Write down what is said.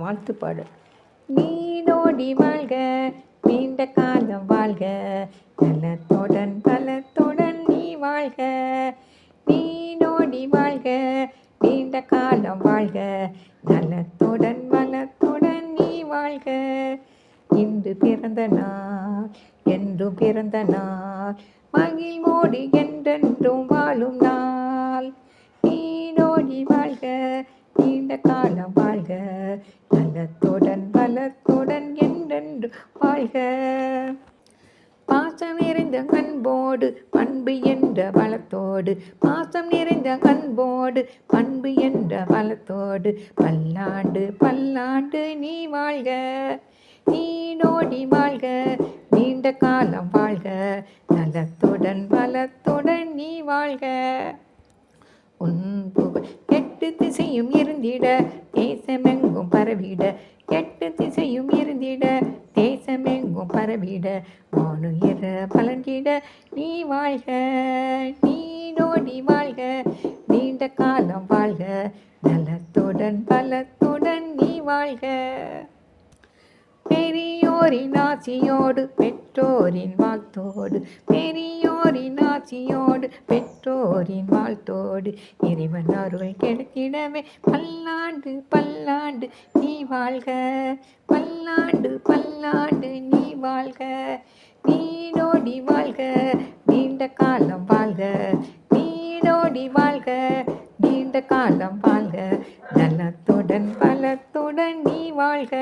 வாழ்த்து பாடு நீடோடி வாழ்க நீண்ட காலம் வாழ்க. நலத்துடன் பலத்துடன் நீ வாழ்க. நீனோடி வாழ்க நீண்ட காலம் வாழ்க. நலத்துடன் பலத்துடன் நீ வாழ்க. இன்று பிறந்த நாள் என்று பிறந்த நாள். மகிழ்வோடு என்றென்றும் வாழும் நாள். நீடோடி வாழ்க நீண்ட காலம் வாழ்க. நலத்துடன் பலத்துடன் என்றென்று வாழ்க. பாசம் நிறைந்த அன்போடு பண்பு என்ற பலத்தோடு பாசம் நிறைந்த அன்போடு பண்பு என்ற பலத்தோடு பல்லாண்டு பல்லாண்டு நீ வாழ்க. நீடோடி வாழ்க நீண்ட காலம் வாழ்க. நலத்துடன் பலத்துடன் நீ வாழ்க. உன் புகழ் எட்டு திசையும் இருந்திட தேசமெங்கும் பரவிட. எட்டு திசையும் இருந்திட தேசமெங்கும் பரவிட வானுயர பலன்றிட நீ வாழ்க நீ நோடி வாழ்க நீண்ட காலம் வாழ்க நலத்துடன் பலத்துடன் நீ வாழ்க. பெரியோரின் ஆசியோடு பெற்றோரின் வாழ்த்தோடு பெரியோரின் ஆசியோடு பெற்றோரின் வாழ்த்தோடு இறைவன் அருள் கெடுத்திடவே. பல்லாண்டு பல்லாண்டு நீ வாழ்க பல்லாண்டு பல்லாண்டு நீ வாழ்க. நீடோடி வாழ்க நீண்ட காலம் வாழ்க. நீடோடி வாழ்க நீண்ட காலம் வாழ்க. நலத்துடன் பலத்துடன் நீ வாழ்க.